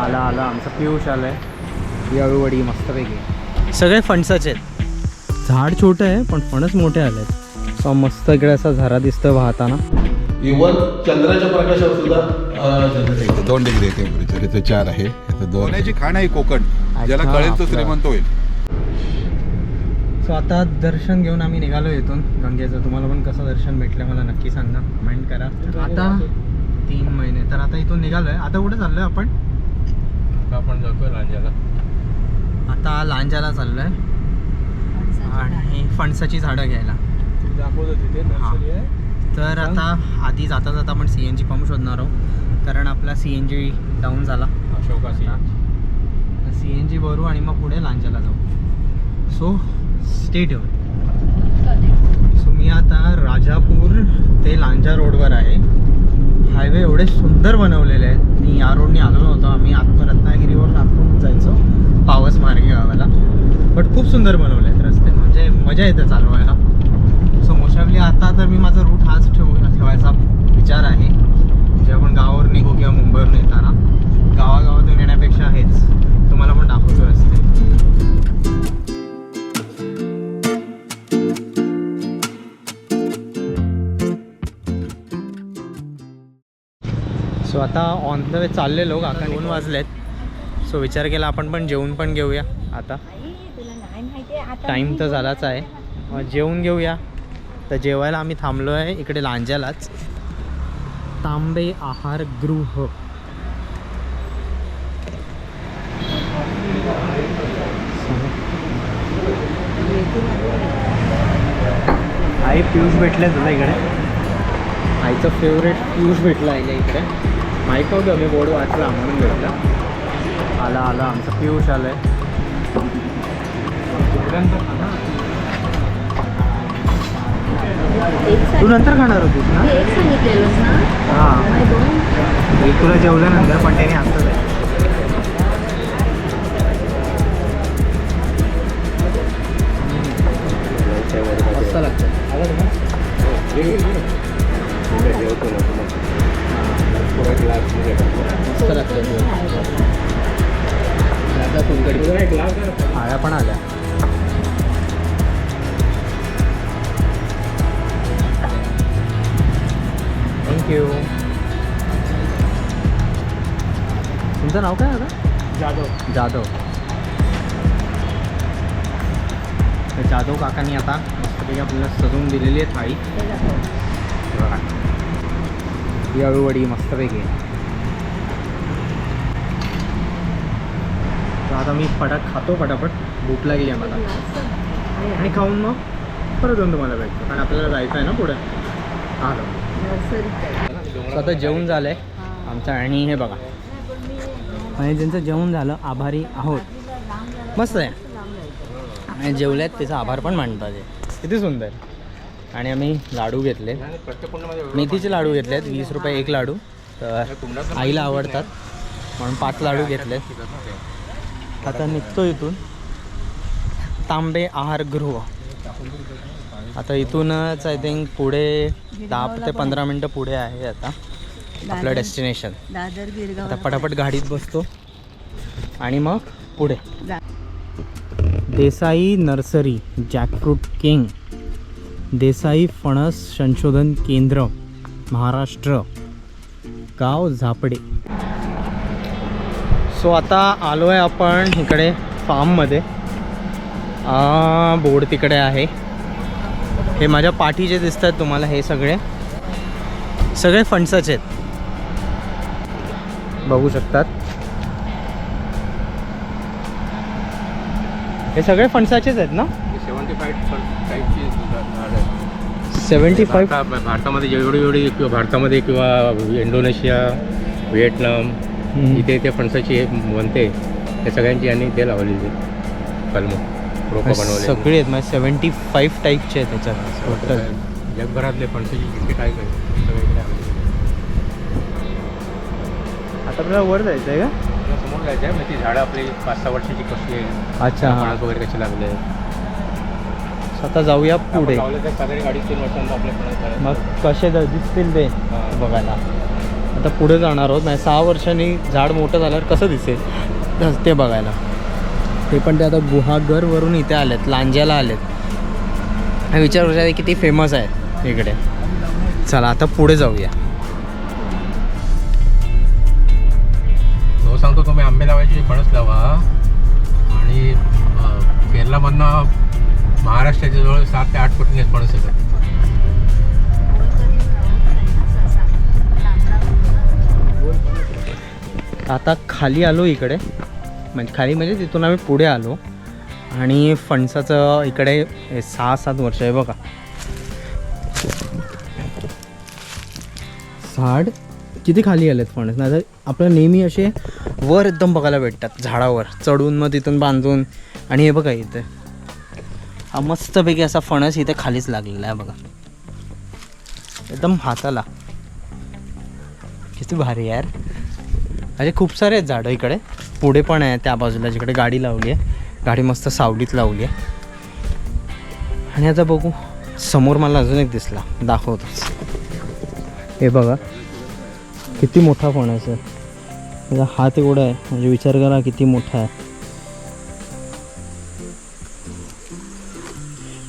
आला आला. आमचा पियुष आलाय. ही अळूवडी मस्तपैकी सगळे फणसाचे आहेत. झाड छोटं आहे पण फणस मोठे आले आहेत सो मस्त इकडे असा झरा दिसतोय वाहताना. इवन चंद्राच्या प्रकाशात सुद्धा आहे. दोन डिग्री आहे टेम्परेचर इथे चार आहे. दोन पुण्याची खाण आहे कोकण. ज्याला कळेल तो. श्रीमंत होईल. सो आता दर्शन घेऊन आम्ही निघालो इथून. गंगेचं तुम्हाला पण कसं दर्शन भेटलं मला नक्की सांगा. कमेंट करा. आता तीन महिने. तर आता इथून निघालोय. आता कुठे चाललोय आपण? आपण जातोय लांजाला. आता लांजाला चाललोय. आणि फणसाची झाडं घ्यायला. दाखवतो तिथे nursery तर आता आधी जाता जाता आपण सी एन जी पंप शोधणार आहोत. कारण आपला सी एन जी डाऊन झाला. Ashoka C N G. भरू आणि मग पुढे लांजाला जाऊ. सो स्टे ठेवून सो मी आता राजापूर ते लांजा रोडवर आहे. हायवे एवढे सुंदर बनवलेले आहेत. मी या रोडने आलो नव्हतो. आम्ही आत्म रत्नागिरीवर नागपूर जायचो. पावस मार्गे गावाला. बट खूप सुंदर बनवले आहेत रस्ते. म्हणजे मजा येते चालवायला. सो मोस्टली आता तर मी माझा रूट हाच ठेवू ठेवायचा विचार आहे. जे आपण गावावर निघू किंवा मुंबईवरून येताना. गावागावातून येण्यापेक्षा हेच. तुम्हाला पण दाखवतो रस्ते. सो आता ऑन द वे चाललेलो काका दोन वाजलेत. सो विचार केला आपण पण जेवून पण घेऊया आता. टाईम तर झालाच आहे. जेवून घेऊया. तर जेवायला आम्ही थांबलो आहे इकडे लांजालाच. तांबे आहार गृह. आई पियुष भेटले तुला इकडे. आईचं फेवरेट पियुष भेटला आहे इकडे. माहीत नव्हतं मी बोर्ड वाचला म्हणून भेटला. आला आला आमचं पियुष आलं आहे तू नंतर खाणार होतीस ना? एक सांगितलेलंस ना. हां. तुला जेवल्यानंतर पण त्याने असंच आहे मस्त लागतं. मस्त लागतं आया पण आल्या थँक्यू तुमचं नाव काय आता जाधव. जाधव. तर जाधव काकांनी आता मस्तपैकी आपल्याला सजवून दिलेली आहे थाळी. बघा. ही अळूवडी मस्तपैकी. तर आता मी फटाक खातो फटाफट भूक लागली आहे मला आणि खाऊन मग परत येऊन तुम्हाला भेटतो कारण आपल्याला जायचं आहे ना पुढे आलो आता जेवण झालं आहे आमचं आणि हे बघा आणि ज्यांचं जेवण झालं आभारी आहोत मस्त आहे आणि जेवल्यात त्याचा आभार पण मानतात ते किती सुंदर आणि आम्ही लाडू घेतले. मेथीचे लाडू घेतलेत वीस रुपये एक लाडू. तर आईला आवडतात. म्हणून पाच लाडू घेतलेत. आता निघतो इथून. तांबे आहार गृह. आता इथूनच आय थिंक पुढे दहा ते पंधरा मिनटं पुढे आहे आता. आपलं डेस्टिनेशन. आता पटापट गाडीत बसतो. आणि मग पुढे. Desai nursery jackfruit king. Desai फणस संशोधन केंद्र महाराष्ट्र. गाव झापडे. सो आता आलो आहे आपण इकडे फार्ममध्ये बोर्ड तिकडे आहे. हे माझ्या पाठीचे दिसत आहेत तुम्हाला हे सगळे. सगळे फणसाचे आहेत. बघू शकतात. हे सगळे फणसाचेच आहेत ना? सेवन्टी फाईव्ह टाईपची सेवन्टी फाईव्ह भारता- भारतामध्ये जेवढी जेवढी किंवा भारतामध्ये किंवा इंडोनेशिया व्हिएटनाम इथे ते फणसाची हे बनते त्या सगळ्यांची यांनी ते लावलेली कलम रोपं बनवले सगळे आहेत म्हणजे सेवन्टी फाईव्ह टाईपचे आहेत त्याच्यात टोटल जगभरातले फणसाची किती काय काय सगळे इकडे available आता आपल्याला वर जायचं आहे का? समोर जायचं आहे मग ती झाडं आपली पाच सहा वर्षाची कशी आहे अच्छा हां. फणस वगैरे कसे लागले आता जाऊया पुढे. मग कसे दिसतील ते. बघायला. आता पुढे जाणार आहोत. नाही सहा वर्षांनी झाड मोठं झाल्यावर कसं दिसेल? ते बघायला. ते पण ते आता गुहागरवरून इथे आलेत लांज्याला आलेत. हा विचार करूया किती फेमस आहे इकडे. चला आता पुढे जाऊया. तो सांगतो तुम्ही आंबे लावायची फणस लावा. आणि केरलामधनं महाराष्ट्राच्या जवळ सात ते आठ पटीने फणस येतात. आता खाली आलो इकडे. म्हणजे खाली म्हणजे तिथून आम्ही पुढे आलो. आणि फणसाचं इकडे सहा सात वर्ष आहे बघा. झाड किती खाली आलेत फणस? नाही तर आपल्याला नेहमी असे वर एकदम बघायला भेटतात. झाडावर. चढून मग तिथून बांधून. आणि हे बघा इथे. हा मस्तपैकी असा फणस इथे खालीच लागलेला आहे बघा. एकदम हाताला. किती भारी यार. असे खूप सारे आहेत झाडं इकडे. पुढे पण आहे त्या बाजूला जिकडे गाडी लावली आहे. गाडी मस्त सावलीत लावली आहे. आणि आता बघू समोर मला अजून एक दिसला. दाखवतोच. हे बघा. किती मोठा फणस आहे. त्याचा हात एवढा आहे. म्हणजे विचार करा किती मोठा आहे.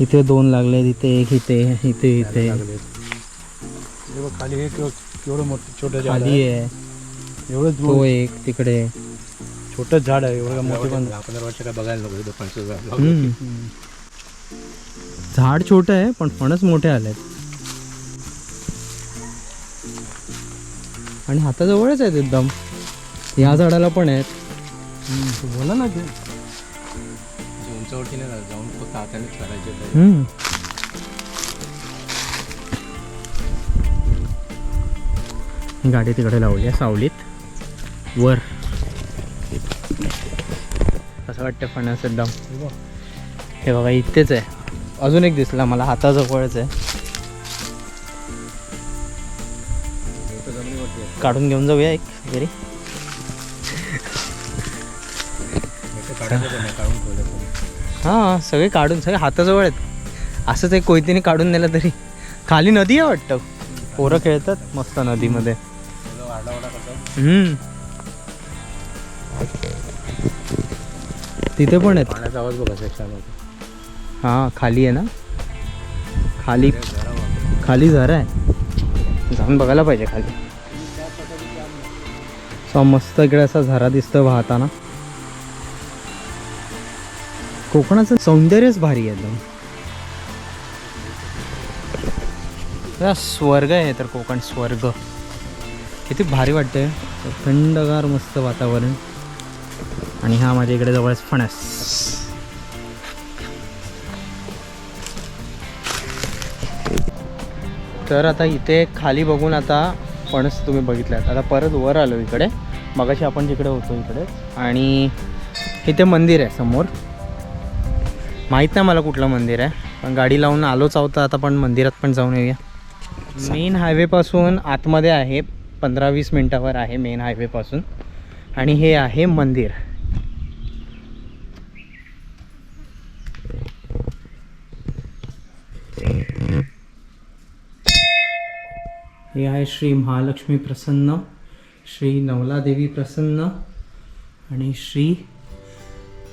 इथे दोन लागले इथे एक इथे इथे इथे. खाली केवढं मोठं छोटं खाली आहे. एवढं तो एक तिकडे. छोटं झाड आहे एवढं मोठं पण पंधरा वर्ष काय बघायला नको झाड. हम्म. झाड छोटं आहे पण फणस मोठे आलेत. आणि हाताजवळच आहेत एकदम. या झाडाला पण आहेत. बोला ना ते. उंचावरती नाही जाऊन फक्त हातानेच करायचे. हम्म. ही गाडी तिकडे लावली आहे सावलीत वर असं वाटतं फणस एकदम हे बघा इथेच आहे अजून एक दिसला मला हाताजवळच आहे काढून घेऊन जाऊया एक घरी नाही तर काढायचं पण नाही, काढून. हां सगळे काढून सगळे हाताजवळ आहेत. असंच एक कोयतीने काढून नेलं तरी. खाली नदी आहे वाटतं. पोरं खेळतात मस्त नदीमध्ये. हम्म. तिथे पण आहेत. आवाज बघा हां खाली आहे ना? खाली खाली झरा आहे. जाऊन बघायला पाहिजे खाली. मस्त इकडे असा झरा दिसतो वाहताना. कोकणाचं सौंदर्यच भारी आहे एकदम. स्वर्ग आहे तर कोकण स्वर्ग. किती भारी वाटते थंडगार मस्त वातावरण. आणि हा माझ्या इकडे जवळच फणस. तर आता इथे खाली बघून आता फणस तुम्ही बघितल्यात. आता परत वर आलो इकडे. मगाशी आपण जिकडे होतो इकडे. आणि इथे मंदिर आहे समोर. माहीत नाही मला कुठलं मंदिर आहे. पण गाडी लावून आलोच आहोत आता पण मंदिरात पण जाऊन येऊया. मेन हायवेपासून आतमध्ये आहे पंधरा वीस मिनटावर आहे मेन हायवेपासून आणि हे आहे मंदिर. हे आहे श्री महालक्ष्मी प्रसन्न श्री नवलादेवी प्रसन्न आणि श्री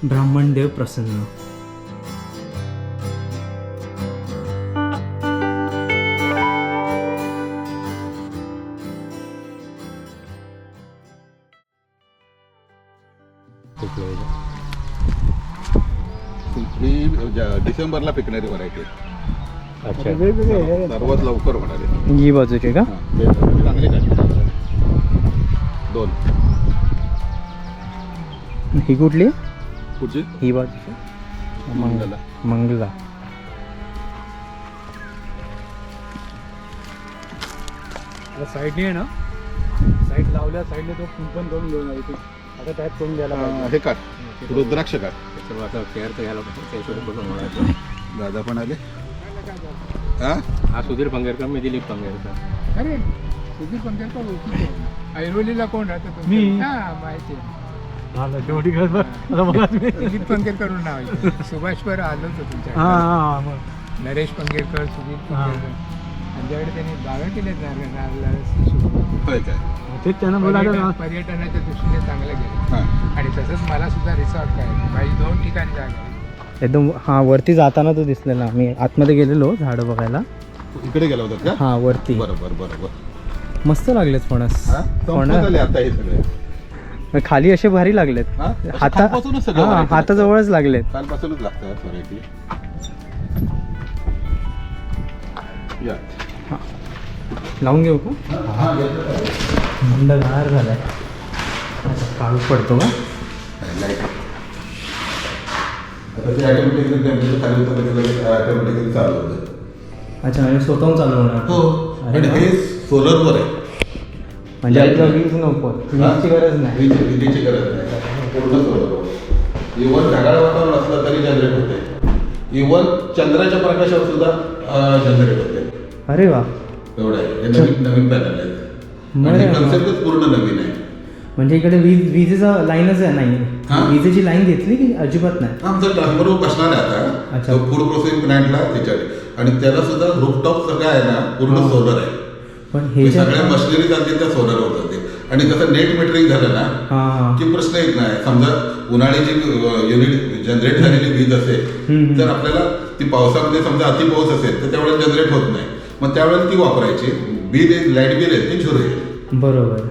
ब्राह्मणदेव प्रसन्न. डिसेंबरला पिकणारी व्हरायटी अच्छा. सर्वात लवकर होणारी. ही बाजूची का? चांगली काढली. दोन. ही कुठली? पुढची ही बाजूची मंगला. मंगला. साईडने आहे ना? साईड लावल्या साईडने तो कुंपण करून घेऊन आली आता त्यात करून द्यायला हे काढ. रुद्राक्ष काढ. पाहिजे आता केअर तर घ्यायला पाहिजे त्याशिवाय करून होणार दादा पण आले? हा? हा सुधीर पंगेरकर मी दिलीप पंगेरकर. अरे सुधीर ओळखीचे आहे. ऐरोलीला कोण राहतं तुमचं? मी. हा माहिती आहे. शेवटी सुधीर नाव आहे. सुभाष पर आलोच होतो तुमच्या नरेश पंकेरकर सुधीर पंकेरकर आमच्याकडे त्यांनी बागा केल्यात नारळ नारळ होय काय? तेच त्यांना बोलायला पर्यटन- पर्यटनाच्या दृष्टीने चांगलं गेलं. हां. आणि तसंच मला सुद्धा रिसॉर्ट काय? माझी दोन ठिकाणी जागा आहे. एकदम हा वरती जाताना तो दिसलेला. आम्ही आतमध्ये गेलेलो झाडं बघायला. इकडे गेला होता का? हा वरती. बरोबर बरोबर. मस्त लागलेत फणस. हा? संपत आले फणस आता हे सगळे. खाली असे भारी लागलेत. हा? असे हाता खालपासूनच सगळं हा, variety हाताजवळच लागलेत. कालपासूनच लागतं व्हरायटी या. लावून घेऊ का? थंडगार झालाय. काळूच पडतो का? अच्छा म्हणजे स्वतःहून चालू होणार. हो वा. हे सोलरवर आहे. म्हणजे आपलं वीज नको वीजची गरज नाही. वीज- विजेची गरज नाही. पूर्ण सोलरवर इव्हन ढगाळ वातावरण असलं तरी जनरेट होते इव्हन चंद्राच्या प्रकाशावर सुद्धा जनरेट होते अरे वा. एवढं आहे. हे नवीन नवीन पॅनल आहेत. बरं आणि आहे. कन्सेप्टच पूर्ण नवीन आहे. म्हणजे इकडे वीज विजेचा लाईनच आहे नाही. हा? विजेची लाईन घेतली की अजिबात नाही? आमचं ट्रान्सफर बसणार आहे अच्छा. आता फूड प्रोसेसिंग प्लांटला त्याच्यात आणि त्याला सुद्धा रूफटॉप सगळं आहे ना पूर्ण. सोलर आहे. पण हे हे जे सगळ्या मशिनरी चालतील त्या सोलरवर चालतील आणि कसं नेट मेटरिंग झालं ना हा हा. की प्रश्न येत नाही. समजा उन्हाळ्याची युनिट जनरेट झालेली वीज असेल हम्म. तर आपल्याला ती पावसामध्ये समजा अति पाऊस असेल तर त्यावेळेला जनरेट होत नाही. मग त्यावेळेला ती वापरायची. बिल लाइट बिल आहे ते झिरो येईल बरोबर.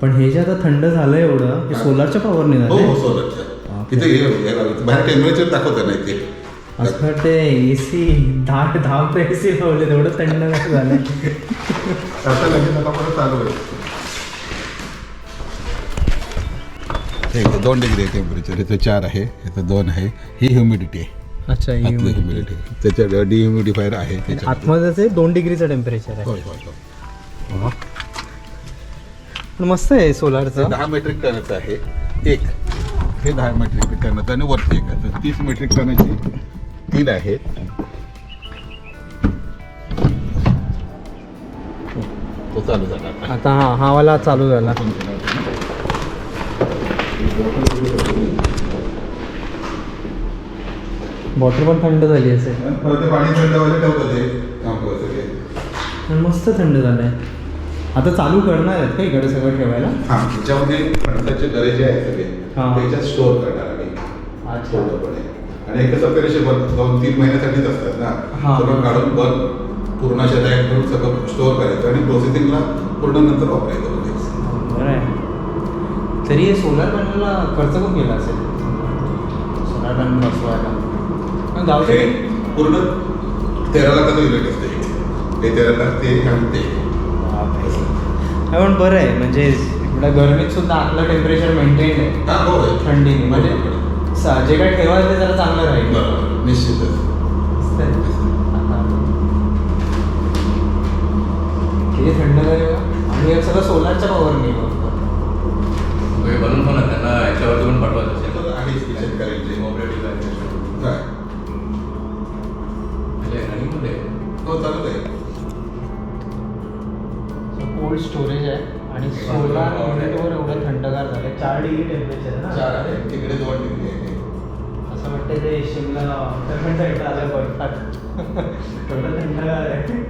पण हे जे आता थंड झालं एवढं हे सोलारच्या पॉवरने हो हो झालं सोलरच्या. तिथे हे हे. बाहेर टेम्परेचर दाखवतं नाही ते असं वाटते ए सी दहा दहा ए सी लावले तेवढं थंड कसं झालं. आता लगेच आता परत चालू आहे. हे दोन डिग्री आहे टेम्परेचर इथं चार आहे इथं दोन आहे ही ह्युमिडिटी आहे. अच्छा. ह्युमिडिटी त्याच्या डिह्युमिडिफायर आहे आहे दोन डिग्रीचं टेम्परेचर आहे. होय होय होय. पण मस्त आहे सोलारचं दहा मेट्रिक टनाचं आहे. एक. हे दहा मेट्रिक टनाचं आणि वरती एक आहे. तर तीस मेट्रिक टनाची तीन आहेत. तो चालू झाला आता. आता हा हा वाला चालू झाला. बॉटल पण थंड झाली असेल. परत ते पाणी थंड व्हायला ठेवतं ते कामगार सगळे पण मस्त थंड झालंय. आता चालू करणार आहेत का इकडे सगळं ठेवायला? हा त्याच्यामध्ये फणसाचे गरे जे आहेत सगळे. हा. त्याच्यात स्टोअर करणार आम्ही. अच्छा. पूर्णपणे. आणि हे कसं पेरेशे दोन तीन महिन्यासाठीच असतात ना. हा. सगळं काढून बंद. पूर्ण अशा तयार करून सगळं स्टोअर करायचं आणि प्रोसेसिंगला पूर्ण नंतर वापरायचं लगेच. बरं आहे. तरी हे सोलार पॅनलला खर्च खूप केला असेल? सोलार पॅनल बसवायला. हे पूर्ण तेरा लाखाचं युनिट असते हे तेरा लाख ते आणि ते हा, पण बरं आहे. म्हणजे एवढ्या गरमीत सुद्धा आपलं टेम्परेचर मेंटेन आहे. हा हो आहे. थंडीने. म्हणजे. स- जे काही ठेवायचं ते जरा चांगलं राहील. बरोबर. निश्चितच. किती थंड बघा. आणि हे सगळं सोलारच्या पॉवरने हे बनवून पण त्यांना याच्यावरती पण पाठवायचं हो चालू आहे. कोल्ड स्टोरेज आहे आणि सोलार युनिटवर एवढं थंडगार झालं. चार डिग्री टेम्परेचर आहे चार ना आहे. तिकडे दोन डिग्री आहे. असं वाटतं ते शिमला उत्तराखंड साईडला आलं एवढं थंडगार आहे.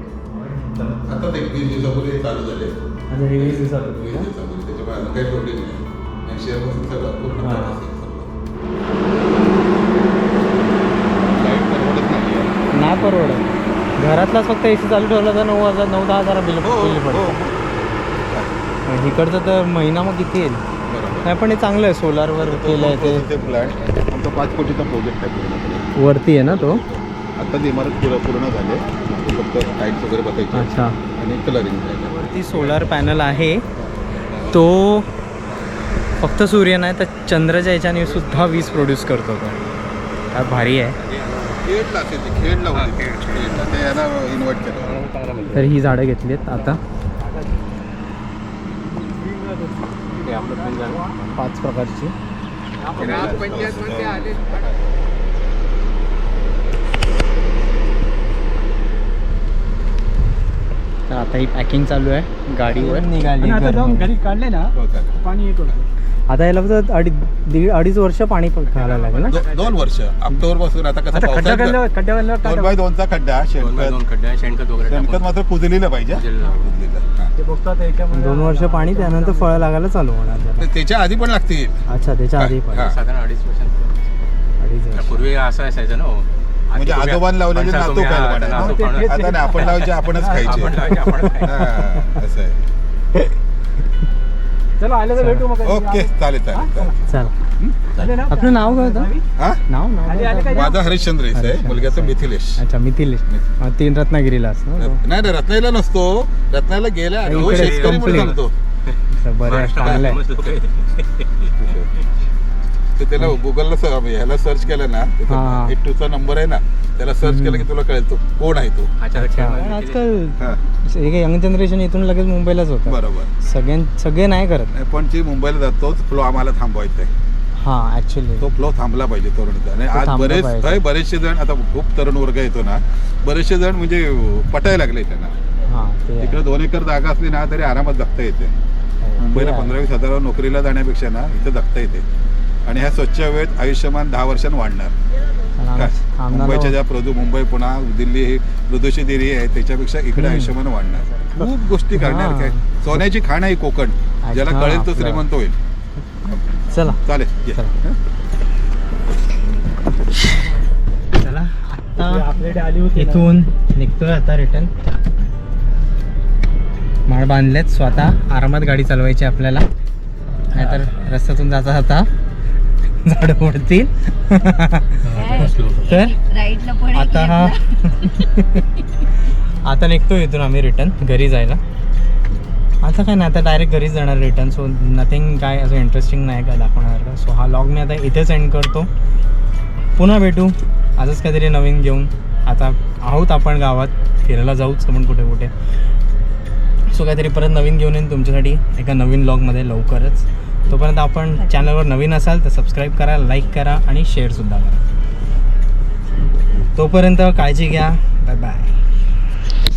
आता ते वीस दिवसापूर्वी हे चालू झाले. हे वीस दिवसात वीस दिवसापूर्वी त्याच्यामुळे अजून काही प्रोटीन नाही. नेक्स्ट इयरपासून सगळं पूर्ण हा. cut असेल. नाही परवडत. घरातलाच फक्त ए सी चालू ठेवला तर नऊ हजार नऊ दहा हजार बिल हो बिल हो पडतं. आणि इकडचं तर महिना मग किती येईल? नाही पण हे चांगलं आहे सोलारवर केलं आहे ते. प्लॅन आमचा पाच कोटीचा प्रोजेक्ट आहे वरती आहे ना तो? आता ती इमारत पूर्ण झाले फक्त टाईट्स वगैरे बसायचे अच्छा. आणि कलरिंग झालं वरती सोलार पॅनल आहे. तो फक्त सूर्य नाही तर चंद्राच्या याच्याने सुद्धा वीज प्रोड्यूस करतो तो. काय भारी आहे. खेडला असेल ते खेडला होते खेडला ते याला इन्व्हाइट केलं. तर ही झाडं घेतली आहेत आता. पाच प्रकारची. तर आता ही पॅकिंग चालू आहे गाडीवर. निघाली आणि आता जाऊन गरम. घरी काढले ना? हो पाणी येतो आता याला फक्त अडीच दीड अडीच वर्ष पाणी पण घालायला लागेल ना दो- दोन वर्ष ऑक्टोबरपासून आता कसं आता खड्डा पावसाळ्यात खड्डा काय दोन बाय दोनचा खड्डा दोन बाय दोन शेणखत खड्डे आहे, शेणखत वगैरे शेणखत टाकून मात्र कुजलेलं पाहिजे. कुजलेलं, हां. दोन वर्ष पाणी त्यानंतर फळं लागायला चालू होणार त्याला. तर त्याच्या आधी पण लागतील अच्छा त्याच्या आधी पण हा. साधारण अडीच वर्षांपूर्वी अडीच वर्ष पूर्वी असं असायचं ना हो. आधी म्हणजे तुम्ही- आजोबांनी लावलेले नातू तुम्ही- खायला हा, म्हणायचे. नातू ते- खाणं. ते- आता नाही आपण लावायचे आपणच खायचे आपण लावायचे, आपण खायचे. हां, असं आहे चलो आले तर भेटू मग ओके चालेल चालेल चालेल. चल. आपलं नाव काय होतं? हा? नाव नाव? माझा हरिश्चंद्र आहे मुलग्याचं मिथिलेश. अच्छा मिथिलेश. तीन रत्नागिरीला असतो. नाही नाही रत्नागिरीला नसतो. रत्नागिरीला गेल्या म्हणून कंपनी. बरं चांगलं आहे मस्त लोकं आहेत. ते त्याला गुगलला स- ह्याला सर्च केलं ना हा. एट टूचा नंबर आहे ना त्याला सर्च केलं की तुला कळेल तो कोण आहे तो. अच्छा, अच्छा. अच्छा. आजकाल हा, एक यंग जनरेशन इथून लगेच मुंबईलाच होतं बरोबर. सगळ्यां सगळे नाही करत. नाही, पण जी मुंबईला जातोच फ्लो आम्हाला थांबवायचा आहे हा ऍक्च्युली तो फ्लो थांबला पाहिजे तरुणचा. आणि तो आज थांबला बरेच पाहिजे. काय बरेचसे जण आता खूप तरुण वर्ग येतो ना बरेचसे जण म्हणजे पटायला लागले त्यांना. हा ते आहे. तिकडे दोन एकर जागा असली ना तरी आरामात जगता येते. ते मुंबईला. पंधरा वीस हजारावर नोकरीला जाण्यापेक्षा ना इथं जगता येते. आणि ह्या स्वच्छ हवेत आयुष्यमान दहा वर्षांनी वाढणार. काय? मुंबईच्या ज्या प्रदू मुंबई पुन्हा दिल्ली ही प्रदूषित एरिया आहे त्याच्यापेक्षा इकडे. आयुष्यमान वाढणार. खूप गोष्टी करणार. काय? सोन्याची खाण आहे कोकण. ज्याला कळेल तो. श्रीमंत होईल. चला. चालेल? चला. आता इथून निघतोय आता रिटर्न माळ बांधलेत स्वतः आरामात गाडी चालवायची आपल्याला. नाहीतर रस्त्यातून जाता जाता झाड पडतील तर पण आता हा आता निघतो इथून आम्ही रिटर्न घरी जायला. आता काय नाही आता डायरेक्ट घरीच जाणार रिटर्न सो नथिंग काय असं इंटरेस्टिंग नाही काय दाखवणार सो हा लॉग मी आता इथेच एंड करतो. पुन्हा भेटू. आजच काहीतरी नवीन घेऊन. आता आहोत आपण गावात. फिरायला जाऊच आपण कुठे कुठे. सो काहीतरी परत नवीन घेऊन येईन तुमच्यासाठी एका नवीन ब्लॉगमध्ये लवकरच. तोपर्यंत आपण चॅनलवर नवीन असाल तर सबस्क्राईब करा लाईक करा आणि शेअरसुद्धा करा. तोपर्यंत काळजी घ्या. Bye bye